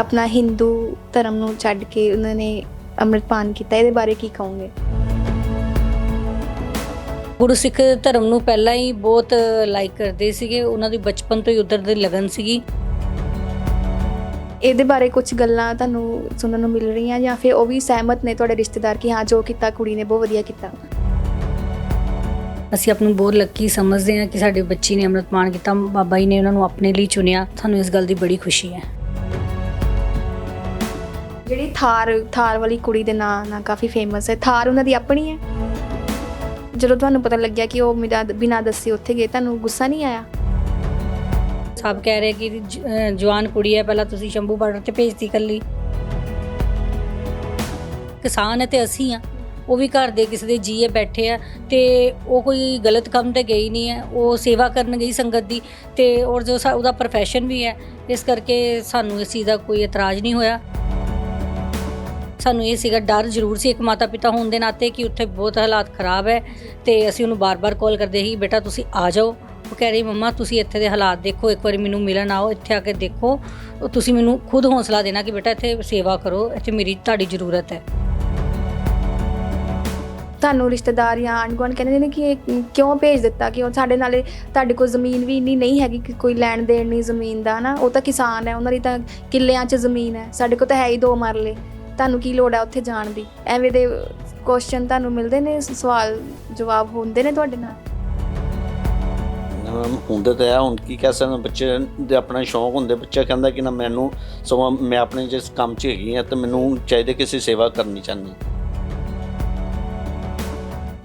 ਆਪਣਾ ਹਿੰਦੂ ਧਰਮ ਨੂੰ ਛੱਡ ਕੇ ਉਹਨਾਂ ਨੇ ਅੰਮ੍ਰਿਤਪਾਨ ਕੀਤਾ ਇਹਦੇ ਬਾਰੇ ਕੀ ਕਹੋਗੇ? ਗੁਰੂ ਸਿੱਖ ਧਰਮ ਨੂੰ ਪਹਿਲਾਂ ਹੀ ਬਹੁਤ ਲਾਈਕ ਕਰਦੇ ਸੀਗੇ ਉਹਨਾਂ ਦੀ ਬਚਪਨ ਤੋਂ ਹੀ ਉਧਰ ਦੀ ਲਗਨ ਸੀਗੀ। ਇਹਦੇ ਬਾਰੇ ਕੁਝ ਗੱਲਾਂ ਤੁਹਾਨੂੰ ਸੁਣਨ ਨੂੰ ਮਿਲ ਰਹੀਆਂ ਜਾਂ ਫਿਰ ਉਹ ਵੀ ਸਹਿਮਤ ਨੇ ਤੁਹਾਡੇ ਰਿਸ਼ਤੇਦਾਰ ਕਿ ਹਾਂ ਜੋ ਕੀਤਾ ਕੁੜੀ ਨੇ ਬਹੁਤ ਵਧੀਆ ਕੀਤਾ? ਅਸੀਂ ਆਪ ਨੂੰ ਬਹੁਤ ਲੱਕੀ ਸਮਝਦੇ ਹਾਂ ਕਿ ਸਾਡੇ ਬੱਚੀ ਨੇ ਅੰਮ੍ਰਿਤਪਾਨ ਕੀਤਾ ਬਾਬਾ ਜੀ ਨੇ ਉਹਨਾਂ ਨੂੰ ਆਪਣੇ ਲਈ ਚੁਣਿਆ। ਸਾਨੂੰ ਇਸ ਗੱਲ ਦੀ ਬੜੀ ਖੁਸ਼ੀ ਹੈ। ਜਿਹੜੀ ਥਾਰ ਥਾਰ ਵਾਲੀ ਕੁੜੀ ਦੇ ਨਾਂ ਨਾਲ ਕਾਫੀ ਫੇਮਸ ਹੈ। ਥਾਰ ਉਹਨਾਂ ਦੀ ਆਪਣੀ ਹੈ। ਜਦੋਂ ਤੁਹਾਨੂੰ ਪਤਾ ਲੱਗਿਆ ਕਿ ਉਹ ਮੇਰਾ ਬਿਨਾਂ ਦੱਸੇ ਉੱਥੇ ਗਏ, ਤੁਹਾਨੂੰ ਗੁੱਸਾ ਨਹੀਂ ਆਇਆ? ਸਭ ਕਹਿ ਰਹੇ ਕਿ ਜ- ਅਹ, ਜਵਾਨ ਕੁੜੀ ਹੈ, ਪਹਿਲਾਂ ਤੁਸੀਂ ਸ਼ੰਭੂ ਬਾਰਡਰ ਤੇ ਭੇਜਤੀ ਕੱਲੀ ਕਿਸਾਨ ਹੈ ਤੇ ਅਸੀਂ ਆ ਉਹ ਵੀ ਘਰ ਦੇ ਕਿਸੇ ਦੇ ਜੀਏ ਬੈਠੇ ਆ ਤੇ ਉਹ ਕੋਈ ਗਲਤ ਕੰਮ ਤੇ ਗਈ ਨਹੀਂ ਹੈ। ਉਹ ਸੇਵਾ ਕਰਨ ਗਈ ਸੰਗਤ ਦੀ ਤੇ ਔਰ ਜੋ ਸਾ- ਉਹਦਾ profession ਵੀ ਹੈ। ਇਸ ਕਰਕੇ ਸਾਨੂੰ ਇਸ ਚੀਜ਼ ਦਾ ਕੋਈ ਇਤਰਾਜ਼ ਨਹੀਂ ਹੋਇਆ। ਸਾਨੂੰ ਇਹ ਸੀਗਾ ਡਰ ਜ਼ਰੂਰ ਸੀ ਇੱਕ ਮਾਤਾ ਪਿਤਾ ਹੋਣ ਦੇ ਨਾਤੇ ਕਿ ਉੱਥੇ ਬਹੁਤ ਹਾਲਾਤ ਖਰਾਬ ਹੈ ਤੇ ਅਸੀਂ ਉਹਨੂੰ ਬਾਰ-ਬਾਰ ਕਾਲ ਕਰਦੇ ਸੀ, ਬੇਟਾ, ਤੁਸੀਂ ਆ ਜਾਓ। ਉਹ ਕਹਿ ਰਹੀ, ਮੰਮਾ, ਤੁਸੀਂ ਇੱਥੇ ਦੇ ਹਾਲਾਤ ਦੇਖੋ, ਇੱਕ ਵਾਰੀ ਮੈਨੂੰ ਮਿਲਣ ਆਓ, ਇੱਥੇ ਆ ਕੇ ਦੇਖੋ। ਤੁਸੀਂ ਮੈਨੂੰ ਖੁਦ ਹੌਸਲਾ ਦੇਣਾ ਕਿ ਬੇਟਾ, ਇੱਥੇ ਸੇਵਾ ਕਰੋ, ਇੱਥੇ ਮੇਰੀ ਤੁਹਾਡੀ ਜ਼ਰੂਰਤ ਹੈ। ਤੁਹਾਨੂੰ ਰਿਸ਼ਤੇਦਾਰ ਜਾਂ ਆਂਢ ਗੁਆਂਢ ਕਹਿੰਦੇ ਨੇ ਕਿ ਇਹ ਕਿਉਂ ਭੇਜ ਦਿੱਤਾ ਕਿ ਉਹ ਸਾਡੇ ਨਾਲੇ ਤੁਹਾਡੇ ਕੋਲ ਜ਼ਮੀਨ ਵੀ ਇੰਨੀ ਨਹੀਂ ਹੈਗੀ ਕਿ ਕੋਈ ਲੈਣ ਦੇਣ ਨਹੀਂ ਜ਼ਮੀਨ ਦਾ ਨਾ ਉਹ ਤਾਂ ਕਿਸਾਨ ਹੈ, ਉਹਨਾਂ ਦੀ ਤਾਂ ਕਿੱਲਿਆਂ 'ਚ ਜ਼ਮੀਨ ਹੈ, ਸਾਡੇ ਕੋਲ ਤਾਂ ਹੈ ਹੀ ਦੋ ਮਰਲੇ। ਤੁਹਾਨੂੰ ਕੀ ਲੋੜ ਹੈ ਉੱਥੇ ਜਾਣ ਦੀ? ਐਵੇਂ ਦੇ ਕੁਐਸਚਨ ਤੁਹਾਨੂੰ ਮਿਲਦੇ ਨੇ ਸਵਾਲ, ਜਵਾਬ ਹੁੰਦੇ ਨੇ ਤੁਹਾਡੇ ਨਾਲ? ਹੁੰਦੇ ਤਾਂ ਹੈ ਹੁਣ ਕੀ ਕਹਿ ਸਕਦੇ ਬੱਚੇ ਦੇ ਆਪਣਾ ਸ਼ੌਂਕ ਹੁੰਦੇ, ਬੱਚਾ ਕਹਿੰਦਾ ਕਿ ਨਾ ਮੈਨੂੰ ਸਗੋਂ ਮੈਂ ਆਪਣੇ ਜਿਸ ਕੰਮ 'ਚ ਹੈਗੀ ਆ ਤੇ ਮੈਨੂੰ ਚਾਹੀਦੇ ਕਿਸੇ ਸੇਵਾ ਕਰਨੀ ਚਾਹੁੰਦੀ।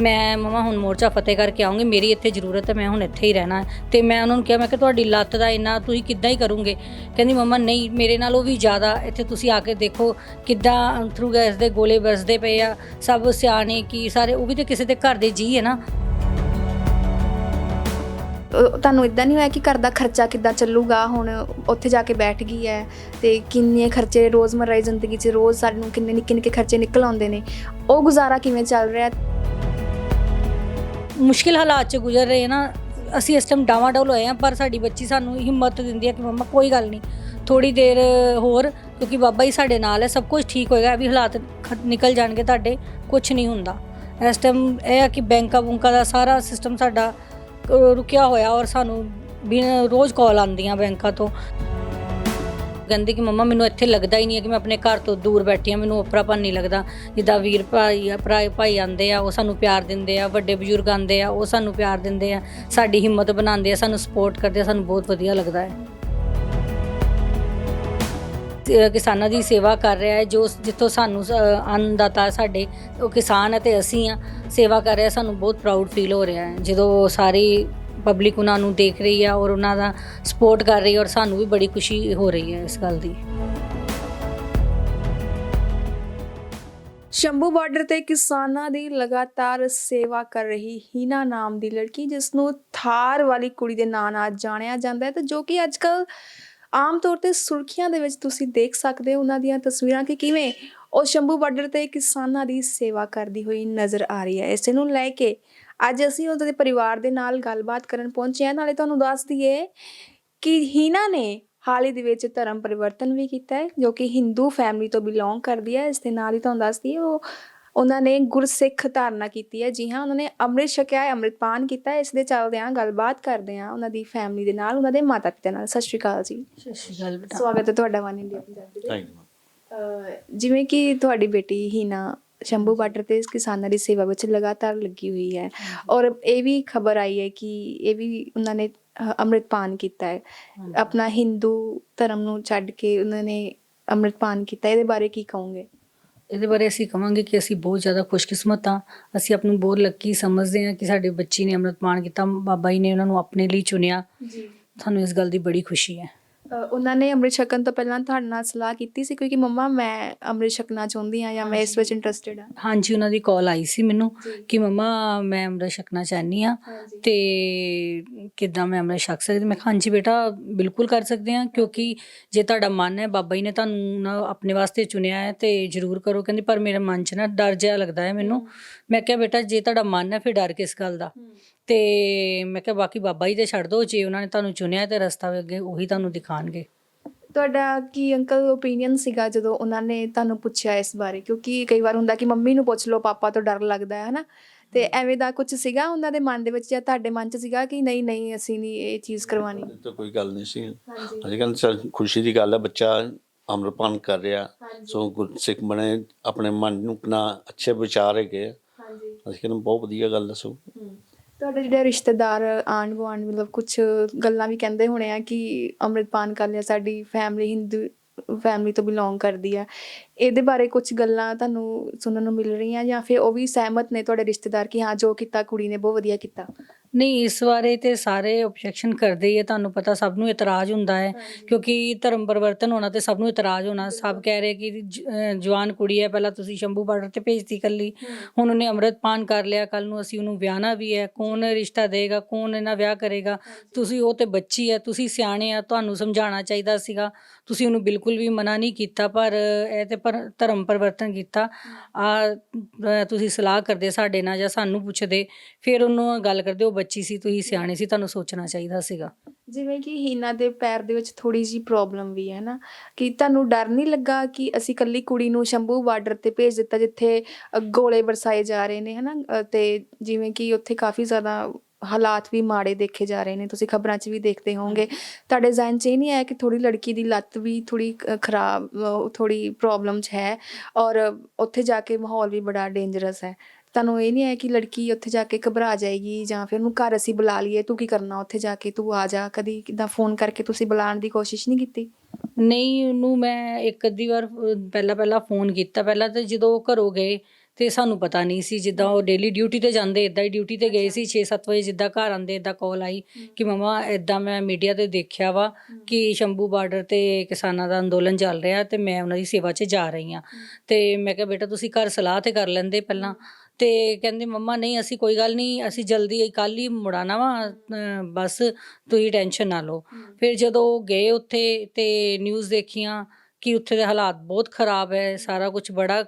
ਮੈਂ ਮਮਾ ਹੁਣ ਮੋਰਚਾ ਫਤਿਹ ਕਰਕੇ ਆਉਂਗੀ, ਮੇਰੀ ਇੱਥੇ ਜ਼ਰੂਰਤ ਹੈ, ਮੈਂ ਹੁਣ ਇੱਥੇ ਹੀ ਰਹਿਣਾ ਹੈ। ਤੇ ਮੈਂ ਉਹਨਾਂ ਨੂੰ ਕਿਹਾ, ਮੈਂ ਕਿ ਤੁਹਾਡੀ ਲੱਤ ਦਾ ਇੰਨਾ ਤੁਸੀਂ ਕਿੱਦਾਂ ਹੀ ਕਰੋਗੇ? ਕਹਿੰਦੀ, ਮਮਾ ਨਹੀਂ, ਮੇਰੇ ਨਾਲੋਂ ਵੀ ਜ਼ਿਆਦਾ ਇੱਥੇ ਤੁਸੀਂ ਆ ਕੇ ਦੇਖੋ ਕਿੱਦਾਂ ਅੰਥਰੂ ਗੈਸ ਦੇ ਗੋਲੇ ਵਰਸਦੇ ਪਏ ਆ, ਸਭ ਸਿਆਣੇ ਕੀ ਸਾਰੇ, ਉਹ ਵੀ ਤੇ ਕਿਸੇ ਦੇ ਘਰ ਦੇ ਜੀ ਹੈ ਨਾ। ਅਹ ਤੁਹਾਨੂੰ ਇਦਾਂ ਨਹੀਂ ਹੋਇਆ ਕਿ ਘਰ ਦਾ ਖਰਚਾ ਕਿੱਦਾਂ ਚੱਲੂਗਾ? ਹੁਣ ਉੱਥੇ ਜਾ ਕੇ ਬੈਠ ਗਈ ਹੈ ਤੇ ਕਿੰਨੇ ਖਰਚੇ ਰੋਜ਼ਮਰਰਾ ਦੀ ਜ਼ਿੰਦਗੀ 'ਚ ਰੋਜ਼ ਸਾਨੂੰ ਕਿੰਨੇ ਨਿੱਕੇ ਨਿੱਕੇ ਖਰਚੇ ਨਿਕਲ ਆਉਂਦੇ ਨੇ। ਉਹ ਗੁਜ਼ਾਰਾ ਕਿਵੇਂ ਚੱਲ ਰਿਹਾ? ਮੁਸ਼ਕਿਲ ਹਾਲਾਤ 'ਚ ਗੁਜ਼ਰ ਰਹੇ ਨਾ, ਅਸੀਂ ਇਸ ਟਾਈਮ ਡਾਵਾਡੋਲ ਹੋਏ ਆ, ਪਰ ਸਾਡੀ ਬੱਚੀ ਸਾਨੂੰ ਹਿੰਮਤ ਦਿੰਦੀ ਹੈ ਕਿ ਮੰਮਾ ਕੋਈ ਗੱਲ ਨਹੀਂ। ਥੋੜੀ ਦੇਰ ਹੋਰ, ਕਿਉਂਕਿ ਬਾਬਾ ਹੀ ਸਾਡੇ ਨਾਲ ਹੈ, ਸਭ ਕੁਝ ਠੀਕ ਹੋਏਗਾ, ਇਹ ਵੀ ਹਾਲਾਤ ਖ- ਨਿਕਲ ਜਾਣਗੇ ਤੁਹਾਡੇ ਕੁਝ ਨਹੀਂ ਹੁੰਦਾ। ਇਸ ਟਾਈਮ ਇਹ ਆ ਕਿ ਬੈਂਕਾਂ ਬੁੰਕਾਂ ਦਾ ਸਾਰਾ ਸਿਸਟਮ ਸਾਡਾ ਰੁਕਿਆ ਹੋਇਆ ਔਰ ਸਾਨੂੰ ਬਿਨ, ਰੋਜ਼ ਕਾਲ ਆਉਂਦੀਆਂ ਬੈਂਕਾਂ ਤੋਂ। ਕਹਿੰਦੇ ਕਿ ਮੰਮਾ ਮੈਨੂੰ ਇੱਥੇ ਲੱਗਦਾ ਹੀ ਨਹੀਂ ਹੈ ਕਿ ਮੈਂ ਆਪਣੇ ਘਰ ਤੋਂ ਦੂਰ ਬੈਠੀ ਹਾਂ, ਮੈਨੂੰ ਉਪਰਾਪਨ ਨਹੀਂ ਲੱਗਦਾ। ਜਿੱਦਾਂ ਵੀਰ ਭਾਈ ਆ, ਭਰਾ ਭਾਈ ਆਂਦੇ ਆ, ਉਹ ਸਾਨੂੰ ਪਿਆਰ ਦਿੰਦੇ ਆ, ਵੱਡੇ ਬਜ਼ੁਰਗ ਆਂਦੇ ਆ, ਉਹ ਸਾਨੂੰ ਪਿਆਰ ਦਿੰਦੇ ਆ, ਸਾਡੀ ਹਿੰਮਤ ਬਣਾਉਂਦੇ ਆ, ਸਾਨੂੰ ਸਪੋਰਟ ਕਰਦੇ ਆ, ਸਾਨੂੰ ਬਹੁਤ ਵਧੀਆ ਲੱਗਦਾ ਹੈ। ਕਿਸਾਨਾਂ ਦੀ ਸੇਵਾ ਕਰ ਰਿਹਾ ਹੈ, ਜੋ ਜਿੱਥੋਂ ਸਾਨੂੰ ਅੰਨਦਾਤਾ ਸਾਡੇ, ਉਹ ਕਿਸਾਨ ਹੈ ਤੇ ਅਸੀਂ ਆ ਸੇਵਾ ਕਰ ਰਿਹਾ, ਸਾਨੂੰ ਬਹੁਤ ਪ੍ਰਾਊਡ ਫੀਲ ਹੋ ਰਿਹਾ ਹੈ। ਜਦੋਂ ਸਾਰੀ ਪਬਲਿਕ ਉਹਨਾਂ ਨੂੰ ਦੇਖ ਰਹੀ ਆ ਔਰ ਉਹਨਾਂ ਦਾ ਸਪੋਰਟ ਕਰ ਰਹੀ ਹੈ ਔਰ ਸਾਨੂੰ ਵੀ ਬੜੀ ਖੁਸ਼ੀ ਹੋ ਰਹੀ ਹੈ ਇਸ ਗੱਲ ਦੀ। ਸ਼ੰਭੂ ਬਾਰਡਰ ਤੇ ਕਿਸਾਨਾਂ ਦੀ ਲਗਾਤਾਰ ਸੇਵਾ ਕਰ ਰਹੀ ਹੀਨਾ ਨਾਮ ਦੀ ਲੜਕੀ, ਜਿਸ ਨੂੰ ਥਾਰ ਵਾਲੀ ਕੁੜੀ ਦੇ ਨਾਂ ਨਾਲ ਜਾਣਿਆ ਜਾਂਦਾ ਹੈ ਤੇ ਜੋ ਕਿ ਅੱਜਕੱਲ ਆਮ ਤੌਰ ਤੇ ਸੁਰਖੀਆਂ ਦੇ ਵਿੱਚ ਤੁਸੀਂ ਦੇਖ ਸਕਦੇ ਹੋ ਉਹਨਾਂ ਦੀਆਂ ਤਸਵੀਰਾਂ ਕਿ ਕਿਵੇਂ ਉਹ ਸ਼ੰਭੂ ਬਾਰਡਰ ਤੇ ਕਿਸਾਨਾਂ ਦੀ ਸੇਵਾ ਕਰਦੀ ਹੋਈ ਨਜ਼ਰ ਆ ਰਹੀ ਹੈ। ਇਸੇ ਨੂੰ ਲੈ ਕੇ ਅੱਜ ਅਸੀਂ ਉਹਨਾਂ ਦੇ ਪਰਿਵਾਰ ਦੇ ਨਾਲ ਗੱਲਬਾਤ ਕਰਨ ਪਹੁੰਚੇ ਹਾਂ। ਨਾਲੇ ਤੁਹਾਨੂੰ ਦੱਸ ਦਈਏ ਕਿ ਹੀਨਾ ਨੇ ਹਾਲ ਹੀ ਦੇ ਵਿੱਚ ਧਰਮ ਪਰਿਵਰਤਨ ਵੀ ਕੀਤਾ ਹੈ ਜੋ ਕਿ ਹਿੰਦੂ ਫੈਮਿਲੀ ਤੋਂ ਬਿਲੋਂਗ ਕਰਦੀ ਹੈ। ਇਸ ਦੇ ਨਾਲ ਹੀ ਤੁਹਾਨੂੰ ਦੱਸ ਦਈਏ ਉਹ ਉਹਨਾਂ ਨੇ ਗੁਰਸਿੱਖ ਧਾਰਨਾ ਕੀਤੀ ਹੈ। ਜੀ ਹਾਂ ਉਹਨਾਂ ਨੇ ਅੰਮ੍ਰਿਤ ਛਕਿਆ ਹੈ ਅੰਮ੍ਰਿਤਪਾਨ ਕੀਤਾ ਹੈ। ਇਸ ਦੇ ਚੱਲਦਿਆਂ ਗੱਲਬਾਤ ਕਰਦੇ ਹਾਂ ਉਹਨਾਂ ਦੀ ਫੈਮਿਲੀ ਦੇ ਨਾਲ ਉਹਨਾਂ ਦੇ ਮਾਤਾ ਪਿਤਾ ਨਾਲ। ਸਤਿ ਸ਼੍ਰੀ ਅਕਾਲ ਜੀ। ਸਤਿ ਸ਼੍ਰੀ ਅਕਾਲ ਬੇਟਾ। ਸਵਾਗਤ ਹੈ ਤੁਹਾਡਾ ਵਨ ਇੰਡੀਆ ਪੰਜਾਬੀ ਦੇ ਥੈਂਕ ਯੂ। ਜਿਵੇਂ ਕਿ ਤੁਹਾਡੀ ਬੇਟੀ ਹੀਨਾ ਸ਼ੰਭੂ ਬਾਰਡਰ ਤੇ ਕਿਸਾਨਾਂ ਦੀ ਸੇਵਾ ਵਿੱਚ ਲਗਾਤਾਰ ਲੱਗੀ ਹੋਈ ਹੈ ਔਰ ਇਹ ਵੀ ਖਬਰ ਆਈ ਹੈ ਕਿ ਇਹ ਵੀ ਉਹਨਾਂ ਨੇ ਅੰਮ੍ਰਿਤਪਾਨ ਕੀਤਾ ਹੈ ਆਪਣਾ ਹਿੰਦੂ ਧਰਮ ਨੂੰ ਛੱਡ ਕੇ ਉਹਨਾਂ ਨੇ ਅੰਮ੍ਰਿਤਪਾਨ ਕੀਤਾ ਇਹਦੇ ਬਾਰੇ ਕੀ ਕਹੋਗੇ ਇਹਦੇ ਬਾਰੇ ਅਸੀਂ ਕਹਾਂਗੇ ਕਿ ਅਸੀਂ ਬਹੁਤ ਜ਼ਿਆਦਾ ਖੁਸ਼ਕਿਸਮਤ ਹਾਂ ਅਸੀਂ ਆਪ ਨੂੰ ਬਹੁਤ ਲੱਕੀ ਸਮਝਦੇ ਹਾਂ ਕਿ ਸਾਡੇ ਬੱਚੀ ਨੇ ਅੰਮ੍ਰਿਤਪਾਨ ਕੀਤਾ ਬਾਬਾ ਜੀ ਨੇ ਉਹਨਾਂ ਨੂੰ ਆਪਣੇ ਲਈ ਚੁਣਿਆ ਜੀ ਸਾਨੂੰ ਇਸ ਗੱਲ ਦੀ ਬੜੀ ਖੁਸ਼ੀ ਹੈ ਉਹਨਾਂ ਨੇ ਅੰਮ੍ਰਿਤ ਛਕਣ ਤੋਂ ਪਹਿਲਾਂ ਤੁਹਾਡੇ ਨਾਲ ਸਲਾਹ ਕੀਤੀ ਸੀ? ਕਿਉਂਕਿ ਮੰਮਾ ਮੈਂ ਅੰਮ੍ਰਿਤ ਛਕਣਾ ਚਾਹੁੰਦੀ ਹਾਂ ਜਾਂ ਮੈਂ ਇਸ ਵਿੱਚ ਇੰਟਰਸਟਿਡ ਹਾਂ। ਹਾਂਜੀ ਉਹਨਾਂ ਦੀ ਕਾਲ ਆਈ ਸੀ ਮੈਨੂੰ। ਕਿ ਮਮਾ ਮੈਂ ਅੰਮ੍ਰਿਤ ਛਕਣਾ ਚਾਹਨੀ ਆ ਹਾਂਜੀ। ਤੇ ਕਿੱਦਾਂ ਮੈਂ ਅੰਮ੍ਰਿਤ ਛਕ ਸਕਦੀ? ਮੈਂ ਕਿਹਾ ਹਾਂਜੀ ਬੇਟਾ ਬਿਲਕੁਲ ਕਰ ਸਕਦੇ ਹਾਂ ਕਿਉਂਕਿ ਜੇ ਤੁਹਾਡਾ ਮਨ ਹੈ ਬਾਬਾ ਜੀ ਨੇ ਤੁਹਾਨੂੰ ਨਾ ਆਪਣੇ ਵਾਸਤੇ ਚੁਣਿਆ ਹੈ ਤੇ ਜ਼ਰੂਰ ਕਰੋ। ਕਹਿੰਦੀ ਪਰ ਮੇਰੇ ਮਨ 'ਚ ਨਾ ਡਰ ਜਿਹਾ ਲੱਗਦਾ ਹੈ ਮੈਨੂੰ। ਮੈਂ ਕਿਹਾ ਬੇਟਾ ਜੇ ਤੁਹਾਡਾ ਮਨ ਹੈ ਫਿਰ ਡਰ ਕਿਸ ਗੱਲ ਦਾ? ਤੇ ਮੈਂ ਕਿਹਾ ਬਾਕੀ ਬਾਬਾ ਜੀ ਤੇ ਛੱਡ ਦਿਓ ਜੇ ਉਹਨਾਂ ਨੇ ਤੁਹਾਨੂੰ ਚੁਣਿਆ ਤੇ ਰਸਤਾ ਅੱਗੇ ਉਹੀ ਤੁਹਾਨੂੰ ਦਿਖਾਣਗੇ। ਤੁਹਾਡਾ ਕੀ ਅੰਕਲ ਓਪੀਨੀਅਨ ਸੀਗਾ ਜਦੋਂ ਉਹਨਾਂ ਨੇ ਤੁਹਾਨੂੰ ਪੁੱਛਿਆ ਇਸ ਬਾਰੇ? ਕਿਉਂਕਿ ਕਈ ਵਾਰ ਹੁੰਦਾ ਕਿ ਮੰਮੀ ਨੂੰ ਪੁੱਛ ਲਓ ਪਾਪਾ ਤੋਂ ਡਰ ਲੱਗਦਾ ਹੈ ਹਨਾ? ਤੇ ਐਵੇਂ ਦਾ ਕੁਝ ਸੀਗਾ ਉਹਨਾਂ ਦੇ ਮਨ ਦੇ ਵਿੱਚ ਜਾਂ ਤੁਹਾਡੇ ਮਨ 'ਚ ਸੀਗਾ ਕਿ ਨਹੀਂ ਨਹੀਂ ਅਸੀਂ ਨਹੀਂ ਇਹ ਚੀਜ਼ ਕਰਵਾਣੀ ਤਾਂ ਕੋਈ ਗੱਲ ਨਹੀਂ ਸੀ। ਹਾਂਜੀ। ਅੱਜ ਸਰ ਖੁਸ਼ੀ ਦੀ ਗੱਲ ਹੈ ਬੱਚਾ ਅੰਮ੍ਰਿਤਪਾਨ ਕਰ ਰਿਹਾ। ਹਾਂਜੀ। ਸੋ ਗੁਰਸਿੱਖ ਬਣੇ ਆਪਣੇ ਮਨ ਨੂੰ ਕਿੰਨਾ ਅੱਛੇ ਵਿਚਾਰ ਹੈਗੇ। ਹਾਂਜੀ। ਅਸੀਂ ਕਹਿੰਦੇ ਬਹੁਤ ਵਧੀਆ ਗੱਲ ਦੱਸੋ ਤੁਹਾਡੇ ਜਿਹੜੇ ਰਿਸ਼ਤੇਦਾਰ ਆਂਢ ਗੁਆਂਢ ਮਤਲਬ ਕੁਝ ਗੱਲਾਂ ਵੀ ਕਹਿੰਦੇ ਹੋਣੇ ਆ ਕਿ ਅੰਮ੍ਰਿਤਪਾਨ ਕਰ ਲਿਆ, ਸਾਡੀ ਫੈਮਿਲੀ ਹਿੰਦੂ ਫੈਮਿਲੀ ਤੋਂ ਬਿਲੋਂਗ ਕਰਦੀ ਆ। ਇਹਦੇ ਬਾਰੇ ਕੁਝ ਗੱਲਾਂ ਤੁਹਾਨੂੰ ਸੁਣਨ ਨੂੰ ਮਿਲ ਰਹੀਆਂ ਜਾਂ ਫਿਰ ਉਹ ਵੀ ਸਹਿਮਤ ਨੇ ਤੁਹਾਡੇ ਰਿਸ਼ਤੇਦਾਰ ਕਿ ਹਾਂ ਜੋ ਕੀਤਾ ਕੁੜੀ ਨੇ, ਬਹੁਤ ਵਧੀਆ ਕੀਤਾ? ਨਹੀਂ ਇਸ ਬਾਰੇ ਤੇ ਸਾਰੇ ਆਬਜੈਕਸ਼ਨ ਕਰਦੇ ਹੀ ਹੈ ਤੁਹਾਨੂੰ ਪਤਾ ਸਭ ਨੂੰ ਇਤਰਾਜ਼ ਹੁੰਦਾ ਹੈ ਕਿਉਂਕਿ ਧਰਮ ਪਰਿਵਰਤਨ ਹੋਣਾ ਤੇ ਸਭ ਨੂੰ ਇਤਰਾਜ਼ ਹੋਣਾ। ਸਭ ਕਹਿ ਰਹੇ ਕਿ ਜ- ਅਹ ਜਵਾਨ ਕੁੜੀ ਹੈ ਪਹਿਲਾਂ ਤੁਸੀਂ ਸ਼ੰਭੂ ਬਾਰਡਰ ਤੇ ਭੇਜਤੀ ਕੱਲੀ ਹੁਣ ਉਹਨੇ ਅੰਮ੍ਰਿਤਪਾਨ ਕਰ ਲਿਆ ਕੱਲ ਨੂੰ ਅਸੀਂ ਉਹਨੂੰ ਵਿਆਹਣਾ ਵੀ ਹੈ। ਕੌਣ ਰਿਸ਼ਤਾ ਦੇਗਾ ਕੌਣ ਇਹਨਾਂ ਵਿਆਹ ਕਰੇਗਾ? ਤੁਸੀਂ ਉਹ ਤੇ ਬੱਚੀ ਹੈ ਤੁਸੀਂ ਸਿਆਣੇ ਆ ਤੁਹਾਨੂੰ ਸਮਝਾਉਣਾ ਚਾਹੀਦਾ ਸੀਗਾ। ਤੁਸੀਂ ਉਹਨੂੰ ਬਿਲਕੁਲ ਵੀ ਮਨਾ ਨਹੀਂ ਕੀਤਾ, ਪਰ ਇਹ ਤੇ ਪਰ ਧਰਮ ਪਰਿਵਰਤਨ ਕੀਤਾ। ਆ ਤੁਸੀਂ ਸਲਾਹ ਕਰਦੇ ਸਾਡੇ ਨਾਲ ਜਾਂ ਸਾਨੂੰ ਪੁੱਛਦੇ, ਫਿਰ ਉਹਨੂੰ ਗੱਲ ਕਰਦੇ, ਉਹ ਬੱਚੀ ਸੀ, ਤੁਸੀਂ ਸਿਆਣੇ ਸੀ, ਤੁਹਾਨੂੰ ਸੋਚਣਾ ਚਾਹੀਦਾ ਸੀਗਾ। ਜਿਵੇਂ ਕਿ ਹੀਨਾ ਦੇ ਪੈਰ ਦੇ ਵਿੱਚ ਥੋੜੀ ਜੀ ਪ੍ਰੋਬਲਮ ਵੀ ਹੈ ਨਾ, ਕਿ ਤੁਹਾਨੂੰ ਡਰ ਨਹੀਂ ਲੱਗਾ ਕਿ ਅਸੀਂ ਕੱਲੀ ਕੁੜੀ ਨੂੰ ਸ਼ੰਭੂ ਬਾਰਡਰ ਤੇ ਭੇਜ ਦਿੱਤਾ, ਜਿੱਥੇ ਗੋਲੇ ਬਰਸਾਏ ਜਾ ਰਹੇ ਨੇ ਹਨਾ ਤੇ ਜਿਵੇਂ ਕਿ ਉੱਥੇ ਕਾਫੀ ਜ਼ਿਆਦਾ ਹਾਲਾਤ ਵੀ ਮਾੜੇ ਦੇਖੇ ਜਾ ਰਹੇ ਨੇ, ਤੁਸੀਂ ਖਬਰਾਂ 'ਚ ਵੀ ਦੇਖਦੇ ਹੋਵੋਗੇ। ਤੁਹਾਡੇ ਜ਼ਿਹਨ 'ਚ ਇਹ ਨਹੀਂ ਆਇਆ ਕਿ ਥੋੜੀ ਲੜਕੀ ਦੀ ਲੱਤ ਵੀ ਥੋੜੀ ਖਰਾਬ ਥੋੜੀ ਪ੍ਰੋਬਲਮ 'ਚ ਹੈ ਔਰ ਉੱਥੇ ਜਾ ਕੇ ਮਾਹੌਲ ਵੀ ਬੜਾ ਡੇਂਜਰਸ ਹੈ। ਤੁਹਾਨੂੰ ਇਹ ਨਹੀਂ ਹੈ ਕਿ ਲੜਕੀ ਉੱਥੇ ਜਾ ਕੇ ਘਬਰਾ ਜਾਏਗੀ ਜਾਂ ਫਿਰ ਉਹਨੂੰ ਘਰ ਅਸੀਂ ਬੁਲਾ ਲਈਏ, ਤੂੰ ਕੀ ਕਰਨਾ ਉੱਥੇ ਜਾ ਕੇ, ਤੂੰ ਆ ਜਾ। ਕਦੀ ਕਿਦਾਂ ਫੋਨ ਕਰਕੇ ਤੁਸੀਂ ਬੁਲਾਉਣ ਦੀ ਕੋਸ਼ਿਸ਼ ਨਹੀਂ ਕੀਤੀ? ਨਹੀਂ, ਉਹਨੂੰ ਮੈਂ ਇੱਕ ਅੱਧੀ ਵਾਰ ਪਹਿਲਾਂ ਪਹਿਲਾਂ ਫੋਨ ਕੀਤਾ। ਪਹਿਲਾਂ ਤਾਂ ਜਦੋਂ ਉਹ ਘਰੋਂ ਗਏ ਤੇ ਸਾਨੂੰ ਪਤਾ ਨਹੀਂ ਸੀ ਜਿੱਦਾਂ ਉਹ ਡੇਲੀ ਡਿਊਟੀ ਤੇ ਜਾਂਦੇ ਇਦਾਂ ਹੀ ਡਿਊਟੀ ਤੇ ਗਏ ਸੀ 6-7 ਵਜੇ ਜਿੱਦਾਂ ਘਰ ਆਂਦੇ ਇਦਾਂ ਕਾਲ ਆਈ ਕਿ ਮਮਾ ਇਦਾਂ ਮੈਂ ਮੀਡੀਆ ਤੇ ਦੇਖਿਆ ਵਾ ਕਿ ਸ਼ੰਭੂ ਬਾਰਡਰ ਤੇ ਕਿਸਾਨਾਂ ਦਾ ਅੰਦੋਲਨ ਚੱਲ ਰਿਹਾ ਤੇ ਮੈਂ ਉਹਨਾਂ ਦੀ ਸੇਵਾ 'ਚ ਜਾ ਰਹੀ ਹਾਂ। ਤੇ ਮੈਂ ਕਿਹਾ ਬੇਟਾ ਤੁਸੀਂ ਘਰ ਸਲਾਹ ਤੇ ਕਰ ਲੈਂਦੇ ਪਹਿਲਾਂ। ਤੇ ਕਹਿੰਦੇ ਮੰਮਾ ਨਹੀਂ ਅਸੀਂ ਕੋਈ ਗੱਲ ਨਹੀਂ ਅਸੀਂ ਜਲਦੀ ਕੱਲ ਹੀ ਮੁੜਾਣਾ ਵਾ ਅਹ ਬਸ ਤੁਸੀਂ ਟੈਨਸ਼ਨ ਨਾ ਲਓ। ਫਿਰ ਜਦੋਂ ਗਏ ਉੱਥੇ ਤੇ ਨਿਊਜ਼ ਦੇਖੀਆਂ ਕਿ ਉੱਥੇ ਦੇ ਹਾਲਾਤ ਬਹੁਤ ਖਰਾਬ ਹੈ, ਸਾਰਾ ਕੁਝ ਬੜਾ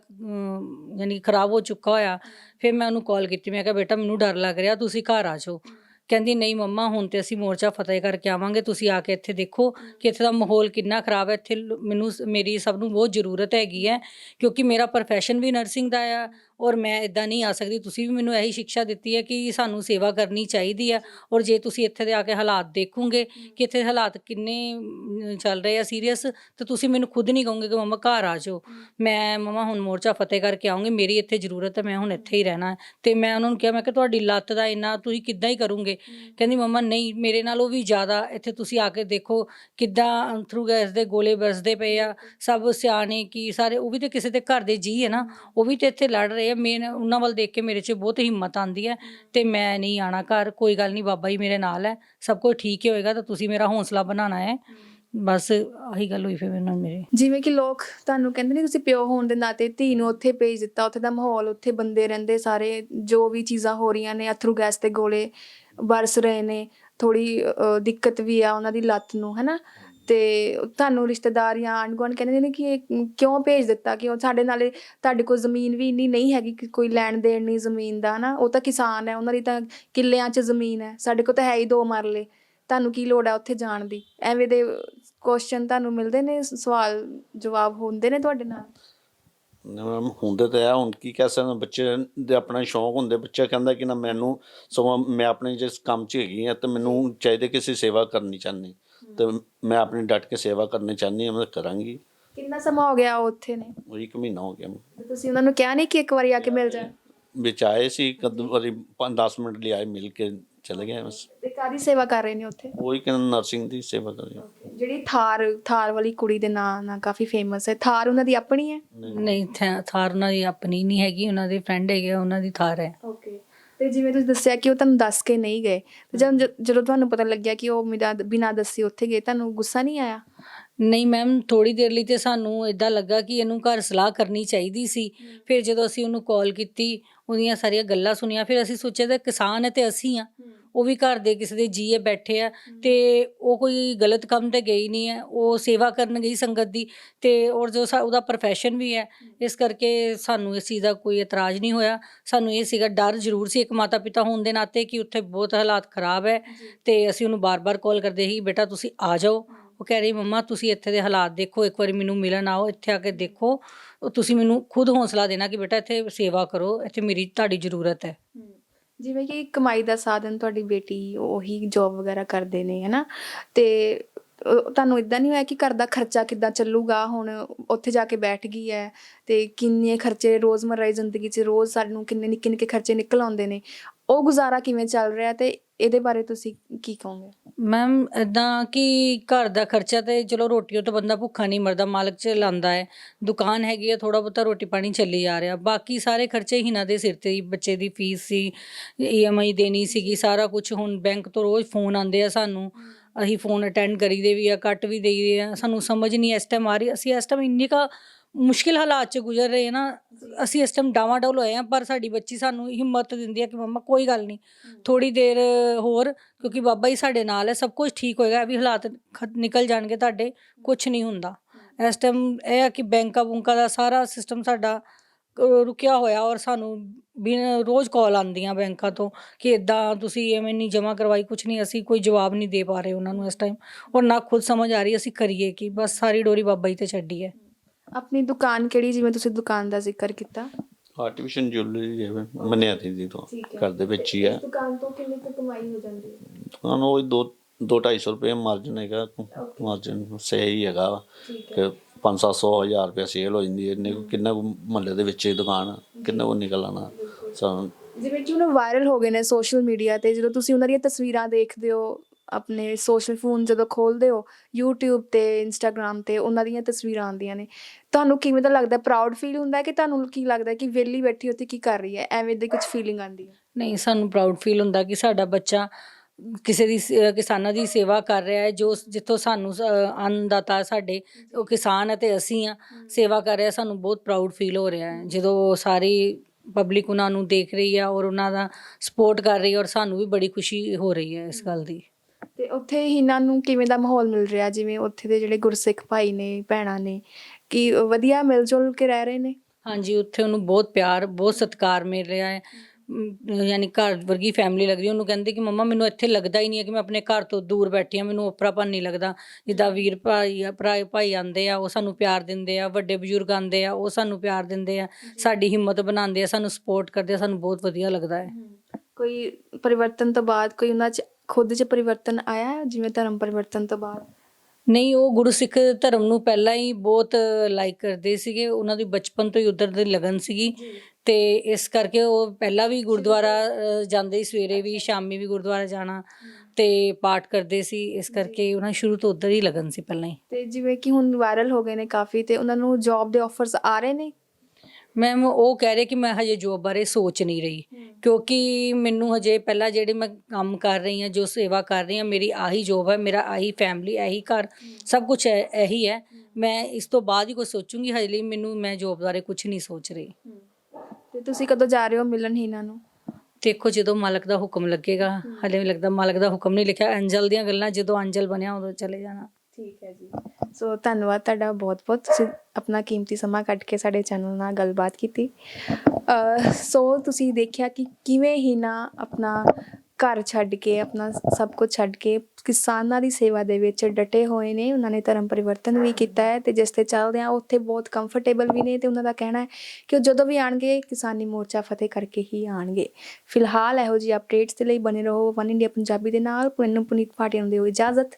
ਯਾਨੀ ਖਰਾਬ ਹੋ ਚੁੱਕਾ ਹੋਇਆ। ਫਿਰ ਮੈਂ ਉਹਨੂੰ ਕਾਲ ਕੀਤੀ, ਮੈਂ ਕਿਹਾ, ਬੇਟਾ, ਮੈਨੂੰ ਡਰ ਲੱਗ ਰਿਹਾ, ਤੁਸੀਂ ਘਰ ਆ ਜਾਓ। ਕਹਿੰਦੀ, ਨਹੀਂ ਮੰਮਾ, ਹੁਣ ਤੇ ਅਸੀਂ ਮੋਰਚਾ ਫਤਿਹ ਕਰਕੇ ਆਵਾਂਗੇ, ਤੁਸੀਂ ਆ ਕੇ ਇੱਥੇ ਦੇਖੋ ਕਿ ਇੱਥੇ ਦਾ ਮਾਹੌਲ ਕਿੰਨਾ ਖਰਾਬ ਹੈ। ਇੱਥੇ ਮੈਨੂੰ ਸ- ਮੇਰੀ ਸਭ ਨੂੰ ਬਹੁਤ ਜ਼ਰੂਰਤ ਹੈਗੀ ਹੈ, ਕਿਉਂਕਿ ਮੇਰਾ profession ਵੀ ਨਰਸਿੰਗ ਦਾ ਆ ਔਰ ਮੈਂ ਇਦਾਂ ਨਹੀਂ ਆ ਸਕਦੀ। ਤੁਸੀਂ ਵੀ ਮੈਨੂੰ ਇਹੀ ਸਿੱਖਿਆ ਦਿੱਤੀ ਹੈ ਕਿ ਸਾਨੂੰ ਸੇਵਾ ਕਰਨੀ ਚਾਹੀਦੀ ਹੈ ਔਰ ਜੇ ਤੁਸੀਂ ਇੱਥੇ ਦੇ ਆ ਕੇ ਹਾਲਾਤ ਦੇਖੋਗੇ ਕਿ ਇੱਥੇ ਹਾਲਾਤ ਕਿੰਨੇ ਚੱਲ ਰਹੇ ਆ ਸੀਰੀਅਸ ਤੇ ਤੁਸੀਂ ਮੈਨੂੰ ਖੁਦ ਨਹੀਂ ਕਹੋਗੇ ਕਿ ਮਮਾ ਘਰ ਆ ਜਾਓ। ਮੈਂ ਮਮਾ ਹੁਣ ਮੋਰਚਾ ਫਤਿਹ ਕਰਕੇ ਆਉਂਗੀ, ਮੇਰੀ ਇੱਥੇ ਜ਼ਰੂਰਤ ਹੈ, ਮੈਂ ਹੁਣ ਇੱਥੇ ਹੀ ਰਹਿਣਾ ਹੈ। ਤੇ ਮੈਂ ਉਹਨਾਂ ਨੂੰ ਕਿਹਾ, ਮੈਂ ਕਿ ਤੁਹਾਡੀ ਲੱਤ ਦਾ ਇੰਨਾ ਤੁਸੀਂ ਕਿੱਦਾਂ ਹੀ ਕਰੋਗੇ? ਕਹਿੰਦੀ ਮਮਾ ਨਹੀਂ, ਮੇਰੇ ਨਾਲੋਂ ਵੀ ਜ਼ਿਆਦਾ, ਇੱਥੇ ਤੁਸੀਂ ਆ ਕੇ ਦੇਖੋ ਕਿੱਦਾਂ ਅੰਥਰੂ ਗੈਸ ਦੇ ਗੋਲੇ ਵਰਸਦੇ ਪਏ ਆ, ਸਭ ਸਿਆਣੇ ਕੀ ਸਾਰੇ, ਉਹ ਵੀ ਤੇ ਕਿਸੇ ਦੇ ਘਰ ਦੇ ਜੀ ਹੈ ਨਾ, ਉਹ ਵੀ ਤੇ ਇੱਥੇ ਲੜ ਰਹੇ ਆ ਮੈਂ ਉਹਨਾਂ ਵੱਲ ਦੇਖ ਕੇ ਮੇਰੇ 'ਚ ਬਹੁਤ ਹਿੰਮਤ ਆਂਦੀ ਹੈ ਤੇ ਮੈਂ ਨਹੀਂ ਆਣਾ ਘਰ, ਕੋਈ ਗੱਲ ਨਹੀਂ, ਬਾਬਾ ਜੀ ਮੇਰੇ ਨਾਲ ਹੈ ਸਭ ਕੁਝ ਠੀਕ ਹੀ ਹੋਏਗਾ ਤਾਂ ਤੁਸੀਂ ਮੇਰਾ ਹੌਸਲਾ ਬਣਾਉਣਾ ਹੈ। ਬਸ ਆਹੀ ਗੱਲ ਹੋਈ ਫਿਰ ਮੇਰੇ ਨਾਲ ਮੇਰੇ। ਜਿਵੇਂ ਕਿ ਲੋਕ ਤੁਹਾਨੂੰ ਕਹਿੰਦੇ ਨੇ ਤੁਸੀਂ ਪਿਓ ਹੋਣ ਦੇ ਨਾਤੇ ਧੀ ਨੂੰ ਉੱਥੇ ਭੇਜ ਦਿੱਤਾ, ਉੱਥੇ ਦਾ ਮਾਹੌਲ, ਉੱਥੇ ਬੰਦੇ ਰਹਿੰਦੇ ਸਾਰੇ, ਜੋ ਵੀ ਚੀਜ਼ਾਂ ਹੋ ਰਹੀਆਂ ਨੇ, ਅਥਰੂ ਗੈਸ ਤੇ ਗੋਲੇ ਬਰਸ ਰਹੇ ਨੇ ਥੋੜੀ ਦਿੱਕਤ ਵੀ ਆ ਉਹਨਾਂ ਦੀ ਲੱਤ ਨੂੰ, ਹੈਨਾ? ਤੇ ਤੁਹਾਨੂੰ ਰਿਸ਼ਤੇਦਾਰ ਜਾਂ ਆਂਢ ਗੁਆਂਢ ਕਹਿੰਦੇ ਨੇ ਕਿ ਇਹ ਕਿਉਂ ਭੇਜ ਦਿੱਤਾ ਕਿ ਉਹ ਸਾਡੇ ਨਾਲੇ ਤੁਹਾਡੇ ਕੋਲ ਜ਼ਮੀਨ ਵੀ ਇੰਨੀ ਨਹੀਂ ਹੈਗੀ ਕਿ ਕੋਈ ਲੈਣ ਦੇਣ ਨਹੀਂ ਜ਼ਮੀਨ ਦਾ ਨਾ ਉਹ ਤਾਂ ਕਿਸਾਨ ਹੈ ਉਹਨਾਂ ਦੀ ਤਾਂ ਕਿੱਲਿਆਂ 'ਚ ਜ਼ਮੀਨ ਹੈ ਸਾਡੇ ਕੋਲ ਤਾਂ ਹੈ ਹੀ ਦੋ ਮਰਲੇ। ਤੁਹਾਨੂੰ ਕੀ ਲੋੜ ਹੈ ਉੱਥੇ ਜਾਣ ਦੀ? ਐਵੇਂ ਦੇ ਕੁਐਸਚਨ ਤੁਹਾਨੂੰ ਮਿਲਦੇ ਨੇ ਸਵਾਲ ਜਵਾਬ ਹੁੰਦੇ ਨੇ ਤੁਹਾਡੇ ਨਾਲ? ਮੈਮ ਹੁੰਦੇ ਤਾਂ ਆ ਹੁਣ ਕੀ ਕਹਿ ਸਕਦੇ ਹਾਂ, ਬੱਚੇ ਦੇ ਆਪਣਾ ਸ਼ੌਂਕ ਹੁੰਦੇ ਬੱਚਾ ਕਹਿੰਦਾ ਕਿ ਨਾ ਮੈਨੂੰ ਸਗੋਂ ਮੈਂ ਆਪਣੇ ਜਿਸ ਕੰਮ 'ਚ ਹੈਗੀ ਆ ਤੇ ਮੈਨੂੰ ਚਾਹੀਦੇ ਕਿਸੇ ਸੇਵਾ ਕਰਨੀ ਚਾਹੁੰਦੀ। ਤੇ ਮੈਂ ਆਪਣੀ ਡਟ ਕੇ ਸੇਵਾ ਕਰਨੀ ਚਾਹੁੰਦੀ ਹਾਂ ਮੈਂ ਕਰਾਂਗੀ। ਕਿੰਨਾ ਸਮਾਂ ਹੋ ਗਿਆ ਉਹ ਉੱਥੇ ਨੇ? ਉਹ ਇੱਕ ਮਹੀਨਾ ਹੋ ਗਿਆ। ਤੁਸੀਂ ਉਹਨਾਂ ਨੂੰ ਕਿਹਾ ਨਹੀਂ ਕਿ ਇੱਕ ਵਾਰੀ ਆ ਕੇ ਮਿਲ ਜਾ ਵਿੱਚ ਆਏ ਸੀ ਕਦ ਵਾਰੀ 5-10 ਮਿੰਟ ਲਈ ਆਏ ਮਿਲ ਕੇ ਚਲੇ ਗਏ ਬਸ। ਤੇ ਕਾਦੀ ਸੇਵਾ ਕਰ ਰਹੇ ਨੇ ਉੱਥੇ? ਉਹੀ ਕਹਿੰਦਾ ਨਰਸਿੰਗ ਦੀ ਸੇਵਾ ਕਰ ਰਹੀ ਜਿਹੜੀ ਥਾਰ ਥਾਰ ਵਾਲੀ ਕੁੜੀ ਦੇ ਨਾਂ ਨਾਲ ਕਾਫੀ ਫੇਮਸ ਹੈ। ਥਾਰ ਉਹਨਾਂ ਦੀ ਆਪਣੀ ਹੈ? ਨਹੀਂ ਥਾ- ਥਾਰ ਉਹਨਾਂ ਦੀ ਆਪਣੀ ਨਹੀਂ ਹੈਗੀ ਉਹਨਾਂ ਦੇ ਫਰੈਂਡ ਹੈਗੇ ਆ, ਉਹਨਾਂ ਦੀ ਥਾਰ ਹੈ। ਤੇ ਜਿਵੇਂ ਤੁਸੀਂ ਦੱਸਿਆ ਕਿ ਉਹ ਤੁਹਾਨੂੰ ਦੱਸ ਕੇ ਨਹੀਂ ਗਏ ਤੇ ਜਦ ਜਦੋਂ ਤੁਹਾਨੂੰ ਪਤਾ ਲੱਗਿਆ ਕਿ ਉਹ ਬਿਨਾਂ ਬਿਨਾਂ ਦੱਸੇ ਉੱਥੇ ਗਏ ਤੁਹਾਨੂੰ ਗੁੱਸਾ ਨਹੀਂ ਆਇਆ? ਨਹੀਂ ਮੈਮ ਥੋੜੀ ਦੇਰ ਲਈ ਤੇ ਸਾਨੂੰ ਇਦਾਂ ਲੱਗਾ ਕਿ ਇਹਨੂੰ ਘਰ ਸਲਾਹ ਕਰਨੀ ਚਾਹੀਦੀ ਸੀ। ਫਿਰ ਜਦੋਂ ਅਸੀਂ ਉਹਨੂੰ ਕਾਲ ਕੀਤੀ ਉਹਦੀਆਂ ਸਾਰੀਆਂ ਗੱਲਾਂ ਸੁਣੀਆਂ ਫਿਰ ਅਸੀਂ ਸੋਚਿਆ ਤੇ ਕਿਸਾਨ ਹੈ ਤੇ ਅਸੀਂ ਆ ਉਹ ਵੀ ਘਰ ਦੇ ਕਿਸੇ ਦੇ ਜੀਏ ਬੈਠੇ ਆ ਤੇ ਉਹ ਕੋਈ ਗਲਤ ਕੰਮ ਤੇ ਗਈ ਨਹੀਂ ਹੈ ਉਹ ਸੇਵਾ ਕਰਨ ਗਈ ਸੰਗਤ ਦੀ ਤੇ ਔਰ ਜੋ ਸਾ- ਉਹਦਾ profession ਵੀ ਹੈ ਇਸ ਕਰਕੇ ਸਾਨੂੰ ਇਸ ਚੀਜ਼ ਦਾ ਕੋਈ ਇਤਰਾਜ਼ ਨਹੀਂ ਹੋਇਆ। ਸਾਨੂੰ ਇਹ ਸੀਗਾ ਡਰ ਜ਼ਰੂਰ ਸੀ ਇੱਕ ਮਾਤਾ ਪਿਤਾ ਹੋਣ ਦੇ ਨਾਤੇ ਕਿ ਉੱਥੇ ਬਹੁਤ ਹਾਲਾਤ ਖਰਾਬ ਹੈ ਤੇ ਅਸੀਂ ਉਹਨੂੰ ਬਾਰ-ਬਾਰ ਕਾਲ ਕਰਦੇ ਸੀ ਬੇਟਾ ਤੁਸੀਂ ਆ ਜਾਓ। ਉਹ ਕਹਿ ਰਹੀ ਮੰਮਾ ਤੁਸੀਂ ਇੱਥੇ ਦੇ ਹਾਲਾਤ ਦੇਖੋ ਇੱਕ ਵਾਰੀ ਮੈਨੂੰ ਮਿਲਣ ਆਓ ਇੱਥੇ ਆ ਕੇ ਦੇਖੋ। ਉਹ ਤੁਸੀਂ ਮੈਨੂੰ ਖੁਦ ਹੌਸਲਾ ਦੇਣਾ ਕਿ ਬੇਟਾ ਇੱਥੇ ਸੇਵਾ ਕਰੋ ਇੱਥੇ ਮੇਰੀ ਤੁਹਾਡੀ ਜ਼ਰੂਰਤ ਹੈ। ਜਿਵੇਂ ਕਿ ਕਮਾਈ ਦਾ ਸਾਧਨ ਤੁਹਾਡੀ ਬੇਟੀ ਉਹੀ ਜੌਬ ਵਗੈਰਾ ਕਰਦੇ ਨੇ, ਹਨਾ? ਤੇ ਅਹ ਤੁਹਾਨੂੰ ਇਦਾਂ ਨਹੀਂ ਹੋਇਆ ਕਿ ਘਰ ਦਾ ਖਰਚਾ ਕਿੱਦਾਂ ਚੱਲੂਗਾ? ਹੁਣ ਉੱਥੇ ਜਾ ਕੇ ਬੈਠ ਗਈ ਹੈ ਤੇ ਕਿੰਨੇ ਖਰਚੇ ਰੋਜ਼ਮਰਰਾ ਦੀ ਜ਼ਿੰਦਗੀ 'ਚ ਰੋਜ਼ ਸਾਨੂੰ ਕਿੰਨੇ ਨਿੱਕੇ ਨਿੱਕੇ ਖਰਚੇ ਨਿਕਲ ਆਉਂਦੇ ਨੇ। ਉਹ ਗੁਜ਼ਾਰਾ ਕਿਵੇਂ ਚੱਲ ਰਿਹਾ ਤੇ ਇਹਦੇ ਬਾਰੇ ਤੁਸੀਂ ਕੀ ਕਹੋਗੇ? ਮੈਮ ਇਦਾਂ ਕਿ ਘਰ ਦਾ ਖਰਚਾ ਤੇ ਚਲੋ ਰੋਟੀਓ ਤਾਂ ਬੰਦਾ ਭੁੱਖਾ ਨਹੀਂ ਮਰਦਾ, ਮਾਲਕ ਚ ਲਾਂਦਾ ਹੈ। ਦੁਕਾਨ ਹੈਗੀ ਹੈ ਥੋੜਾ ਬਹੁਤਾ ਰੋਟੀ ਪਾਣੀ ਚੱਲੀ ਜਾ ਰਿਹਾ। ਬਾਕੀ ਸਾਰੇ ਖਰਚੇ ਹੀ ਨਾ ਦੇ ਸਿਰ ਤੇ ਹੀ, ਬੱਚੇ ਦੀ ਫੀਸ ਸੀ ਈਐਮਆਈ ਦੇਣੀ ਸੀਗੀ, ਸਾਰਾ ਕੁਝ ਹੁਣ ਬੈਂਕ ਤੋਂ ਰੋਜ਼ ਫੋਨ ਆਉਂਦੇ ਆ ਸਾਨੂੰ। ਅਸੀਂ ਫੋਨ ਅਟੈਂਡ ਕਰੀਦੇ ਵੀ ਆ, ਕੱਟ ਵੀ ਦੇਈਦੇ ਆ। ਸਾਨੂੰ ਸਮਝ ਨਹੀਂ ਇਸ ਟਾਈਮ ਆ ਰਹੀ। ਅਸੀਂ ਇਸ ਟਾਈਮ ਇੰਨੀ ਕਾ ਮੁਸ਼ਕਿਲ ਹਾਲਾਤ ਚ ਗੁਜ਼ਰ ਰਹੇ ਹਾਂ ਨਾ ਅਸੀਂ ਇਸ ਟਾਈਮ ਡਾਵਾਂਡੋਲ ਹੋਏ ਆ ਪਰ ਸਾਡੀ ਬੱਚੀ ਸਾਨੂੰ ਹਿੰਮਤ ਦਿੰਦੀ ਹੈ ਕਿ ਮੰਮਾ ਕੋਈ ਗੱਲ ਨਹੀਂ ਥੋੜੀ ਦੇਰ ਹੋਰ ਕਿਉਂਕਿ ਬਾਬਾ ਜੀ ਸਾਡੇ ਨਾਲ ਹੈ ਸਭ ਕੁਝ ਠੀਕ ਹੋਏਗਾ ਇਹ ਵੀ ਹਾਲਾਤ ਖ- ਨਿਕਲ ਜਾਣਗੇ ਤੁਹਾਡੇ ਕੁਝ ਨਹੀਂ ਹੁੰਦਾ। ਇਸ ਟਾਈਮ ਇਹ ਹੈ ਕਿ ਬੈਂਕਾਂ ਬੁੰਕਾਂ ਦਾ ਸਾਰਾ ਸਿਸਟਮ ਸਾਡਾ ਅਹ, ਰੁਕਿਆ ਹੋਇਆ ਔਰ ਸਾਨੂੰ ਬਿਨ ਰੋਜ਼ ਕਾਲ ਆਉਂਦੀਆਂ ਬੈਂਕਾਂ ਤੋਂ ਕਿ ਇਦਾਂ ਤੁਸੀਂ ਐਵੇਂ ਨਹੀਂ ਜਮ੍ਹਾਂ ਕਰਵਾਈ ਕੁਝ ਨਹੀਂ ਅਸੀਂ ਕੋਈ ਜਵਾਬ ਨਹੀਂ ਦੇ ਪਾ ਰਹੇ ਉਹਨਾਂ ਨੂੰ ਇਸ ਟਾਈਮ ਔਰ ਨਾ ਖੁਦ ਸਮਝ ਆ ਰਹੀ ਅਸੀਂ ਕਰੀਏ ਕੀ ਬਸ ਸਾਰੀ ਡੋਰੀ ਬਾਬਾ ਜੀ ਤੇ ਛੱਡੀ ਹੈ। ਆਪਣੀ ਦੁਕਾਨ ਕਿਹੜੀ ਜਿਵੇਂ ਤੁਸੀਂ ਦੁਕਾਨ ਦਾ ਜ਼ਿਕਰ ਕੀਤਾ? ਆਰਟੀਫੀਸ਼ੀਅਲ ਜੁਐਲਰੀ ਜਿਵੇਂ ਮੰਨਿਆ ਦੀ ਤੋਂ ਠੀਕ ਹੈ। ਘਰ ਦੇ ਵਿੱਚ ਹੀ ਹੈ। ਦੁਕਾਨ ਤੋਂ ਕਿੰਨੀ ਕੁ ਕਮਾਈ ਹੋ ਜਾਂਦੀ ਹੈ? ਦੁਕਾਨ ਉਹ 2 2 250 ਰੁਪਏ ਮਾਰਜਨ ਹੈਗਾ ਮਾਰਜਨ ਸਹੀ ਹੈਗਾ ਵਾ। ਠੀਕ ਕਿ 5-700 ਹਜ਼ਾਰ ਰੁਪਏ ਸੇਲ ਹੋ ਜਾਂਦੀ ਹੈ ਇੰਨੇ ਕੁ- ਕਿੰਨਾ ਮਹੱਲੇ ਦੇ ਵਿੱਚ ਹੀ ਦੁਕਾਨ ਆ, ਕਿੰਨਾ ਕੋ ਨਿਕਲ ਆਣਾ ਸਾਨੂੰ ਜਿਵੇਂ ਕਿ ਉਹ ਵਾਇਰਲ ਹੋ ਗਏ ਨੇ ਸੋਸ਼ਲ ਮੀਡੀਆ ਤੇ ਜਦੋਂ ਤੁਸੀਂ ਉਹਨਾਂ ਦੀਆਂ ਤਸਵੀਰਾਂ ਦੇਖਦੇ ਹੋ ਆਪਣੇ ਸੋਸ਼ਲ ਫੋਨ ਜਦੋਂ ਖੋਲਦੇ ਹੋ, YouTube ਤੇ Instagram ਤੇ ਉਹਨਾਂ ਦੀਆਂ ਤਸਵੀਰਾਂ ਆਉਂਦੀਆਂ ਨੇ। ਤੁਹਾਨੂੰ ਕਿਵੇਂ ਦਾ ਲੱਗਦਾ ਪ੍ਰਾਊਡ ਫੀਲ ਹੁੰਦਾ ਹੈ ਕਿ ਤੁਹਾਨੂੰ ਕੀ ਲੱਗਦਾ ਕਿ ਵਿਹਲੀ ਬੈਠੀ ਉੱਥੇ ਕੀ ਕਰ ਰਹੀ ਹੈ? ਐਵੇਂ ਦੀ ਕੁਝ ਫੀਲਿੰਗ ਆਉਂਦੀ ਹੈ? ਨਹੀਂ, ਸਾਨੂੰ ਪ੍ਰਾਊਡ ਫੀਲ ਹੁੰਦਾ ਕਿ ਸਾਡਾ ਬੱਚਾ ਕਿਸੇ ਦੀ ਸ- ਕਿਸਾਨਾਂ ਦੀ ਸੇਵਾ ਕਰ ਰਿਹਾ ਹੈ, ਜੋ ਜਿੱਥੋਂ ਸਾਨੂੰ ਸ- ਅੰਨਦਾਤਾ ਸਾਡੇ, ਉਹ ਕਿਸਾਨ ਹੈ ਤੇ ਅਸੀਂ ਆ ਸੇਵਾ ਕਰ ਰਿਹਾ, ਸਾਨੂੰ ਬਹੁਤ ਪ੍ਰਾਊਡ ਫੀਲ ਹੋ ਰਿਹਾ ਹੈ। ਜਦੋਂ ਸਾਰੀ ਪਬਲਿਕ ਉਹਨਾਂ ਨੂੰ ਦੇਖ ਰਹੀ ਆ ਔਰ ਉਹਨਾਂ ਦਾ ਸਪੋਰਟ ਕਰ ਰਹੀ ਹੈ ਔਰ ਸਾਨੂੰ ਵੀ ਬੜੀ ਖੁਸ਼ੀ ਹੋ ਰਹੀ ਹੈ ਇਸ ਗੱਲ ਦੀ। ਤੇ ਉੱਥੇ ਇਹਨਾਂ ਨੂੰ ਕਿਵੇਂ ਦਾ ਮਾਹੌਲ ਮਿਲ ਰਿਹਾ? ਜਿਵੇਂ ਉੱਥੇ ਦੇ ਜਿਹੜੇ ਗੁਰਸਿੱਖ ਭਾਈ ਨੇ ਭੈਣਾਂ ਨੇ ਕਿ ਵਧੀਆ ਮਿਲ ਜੁਲ ਕੇ ਰਹਿ ਰਹੇ ਨੇ? ਹਾਂਜੀ ਉੱਥੇ ਉਹਨੂੰ ਬਹੁਤ ਪਿਆਰ ਬਹੁਤ ਸਤਿਕਾਰ ਮਿਲ ਰਿਹਾ ਹੈ। ਯਾਨੀ ਘਰ ਵਰਗੀ ਫੈਮਿਲੀ ਲੱਗਦੀ। ਉਹਨੂੰ ਕਹਿੰਦੇ ਕਿ ਮੰਮਾ ਮੈਨੂੰ ਇੱਥੇ ਲੱਗਦਾ ਹੀ ਨਹੀਂ ਹੈ ਕਿ ਮੈਂ ਆਪਣੇ ਘਰ ਤੋਂ ਦੂਰ ਬੈਠੀ ਹਾਂ। ਮੈਨੂੰ ਓਪਰਾਪਨ ਨਹੀਂ ਲੱਗਦਾ। ਜਿੱਦਾਂ ਵੀਰ ਭਾਈ ਆ ਭਰਾ ਭਾਈ ਆਂਦੇ ਆ ਉਹ ਸਾਨੂੰ ਪਿਆਰ ਦਿੰਦੇ ਆ। ਵੱਡੇ ਬਜ਼ੁਰਗ ਆਂਦੇ ਆ ਉਹ ਸਾਨੂੰ ਪਿਆਰ ਦਿੰਦੇ ਆ। ਸਾਡੀ ਹਿੰਮਤ ਬਣਾਉਂਦੇ ਆ ਸਾਨੂੰ ਸਪੋਰਟ ਕਰਦੇ ਆ। ਸਾਨੂੰ ਬਹੁਤ ਵਧੀਆ ਲੱਗਦਾ ਹੈ। ਕੋਈ ਪਰਿਵਰਤਨ ਤੋਂ ਬਾਅਦ ਕੋਈ ਉਹਨਾਂ 'ਚ ਖੁਦ 'ਚ ਪਰਿਵਰਤਨ ਆਇਆ ਹੈ, ਜਿਵੇਂ ਧਰਮ ਪਰਿਵਰਤਨ ਤੋਂ ਬਾਅਦ? ਨਹੀਂ ਉਹ ਗੁਰਸਿੱਖ ਧਰਮ ਨੂੰ ਪਹਿਲਾਂ ਹੀ ਬਹੁਤ ਲਾਈਕ ਕਰਦੇ ਸੀਗੇ। ਉਹਨਾਂ ਦੀ ਬਚਪਨ ਤੋਂ ਹੀ ਉਧਰ ਦੀ ਲਗਨ ਸੀਗੀ। ਤੇ ਇਸ ਕਰਕੇ ਉਹ ਪਹਿਲਾਂ ਵੀ ਗੁਰਦੁਆਰਾ ਅ, ਜਾਂਦੇ ਸੀ। ਸਵੇਰੇ ਵੀ ਸ਼ਾਮੀ ਵੀ ਗੁਰਦੁਆਰਾ ਜਾਣਾ ਤੇ ਪਾਠ ਕਰਦੇ ਸੀ। ਇਸ ਕਰਕੇ ਉਹਨਾਂ ਨੂੰ ਸ਼ੁਰੂ ਤੋਂ ਉਧਰ ਹੀ ਲਗਨ ਸੀ ਪਹਿਲਾਂ ਹੀ। ਤੇ ਜਿਵੇਂ ਕਿ ਹੁਣ ਵਾਇਰਲ ਹੋ ਗਏ ਨੇ ਕਾਫੀ ਤੇ ਉਹਨਾਂ ਨੂੰ ਜੌਬ ਦੇ ਆਫਰਸ ਆ ਰਹੇ ਨੇ? ਮੈਮ ਉਹ ਕਹਿ ਰਹੇ ਕਿ ਮੈਂ ਹਜੇ ਜੋਬ ਬਾਰੇ ਸੋਚ ਨਹੀਂ ਰਹੀ। ਕਿਉਂਕਿ ਮੈਨੂੰ ਹਜੇ ਪਹਿਲਾਂ ਜਿਹੜੇ ਮੈਂ ਕੰਮ ਕਰ ਰਹੀ ਹਾਂ ਜੋ ਸੇਵਾ ਕਰ ਰਹੀ ਹਾਂ ਮੇਰੀ ਆਹੀ ਜੋਬ ਹੈ ਮੇਰਾ ਆਹੀ ਫੈਮਿਲੀ ਇਹੀ ਘਰ ਸਭ ਕੁਝ ਇਹੀ ਹੈ। ਮੈਂ ਇਸ ਤੋਂ ਬਾਅਦ ਹੀ ਕੁਝ ਸੋਚੂੰਗੀ ਹਜੇ ਲਈ ਮੈਨੂੰ ਮੈਂ ਜੋਬ ਬਾਰੇ ਕੁਝ ਨਹੀਂ ਸੋਚ ਰਹੀ। ਤੇ ਤੁਸੀਂ ਕਦੋਂ ਜਾ ਰਹੇ ਹੋ ਮਿਲਣ ਹੀ ਇਹਨਾਂ ਨੂੰ? ਦੇਖੋ ਜਦੋਂ ਮਾਲਕ ਦਾ ਹੁਕਮ ਲੱਗੇਗਾ ਹਲੇ ਵੀ ਲੱਗਦਾ ਮਾਲਕ ਦਾ ਹੁਕਮ ਨਹੀਂ ਲਿਖਿਆ। ਅੰਜਲ ਦੀਆਂ ਗੱਲਾਂ ਜਦੋਂ ਅੰਜਲ ਬਣਿਆ ਉਦੋਂ ਚਲੇ ਜਾਣਾ। ਠੀਕ ਹੈ ਜੀ। ਸੋ ਧੰਨਵਾਦ ਤੁਹਾਡਾ ਬਹੁਤ ਬਹੁਤ। ਤੁਸੀਂ ਆਪਣਾ ਕੀਮਤੀ ਸਮਾਂ ਕੱਢ ਕੇ ਸਾਡੇ ਚੈਨਲ ਨਾਲ ਗੱਲਬਾਤ ਕੀਤੀ। ਸੋ ਤੁਸੀਂ ਦੇਖਿਆ ਕਿ ਕਿਵੇਂ ਹੀ ਨਾ ਆਪਣਾ ਘਰ ਛੱਡ ਕੇ, ਆਪਣਾ ਸਭ ਕੁਝ ਛੱਡ ਕੇ ਕਿਸਾਨਾਂ ਦੀ ਸੇਵਾ ਦੇ ਵਿੱਚ ਡਟੇ ਹੋਏ ਨੇ। ਉਹਨਾਂ ਨੇ ਧਰਮ ਪਰਿਵਰਤਨ ਵੀ ਕੀਤਾ ਹੈ ਤੇ ਜਿਸ ਤੇ ਚੱਲਦੇ ਆ ਉੱਥੇ ਬਹੁਤ ਕੰਫਰਟੇਬਲ ਵੀ ਨੇ ਤੇ ਉਹਨਾਂ ਦਾ ਕਹਿਣਾ ਹੈ ਕਿ ਉਹ ਜਦੋਂ ਵੀ ਆਣਗੇ ਕਿਸਾਨੀ ਮੋਰਚਾ ਫਤਿਹ ਕਰਕੇ ਹੀ ਆਣਗੇ ਫਿਲਹਾਲ ਇਹੋ ਜਿਹੀ ਅਪਡੇਟਸ ਦੇ ਲਈ ਬਨੇ ਰਹੋ। ਵਨ ਇੰਡੀਆ ਪੰਜਾਬੀ ਦੇ ਨਾਲ। ਪੁਨਮ ਪੁਨੀਤ ਭਾਟੀਆ ਨੂੰ ਦਿਓ ਇਜਾਜ਼ਤ।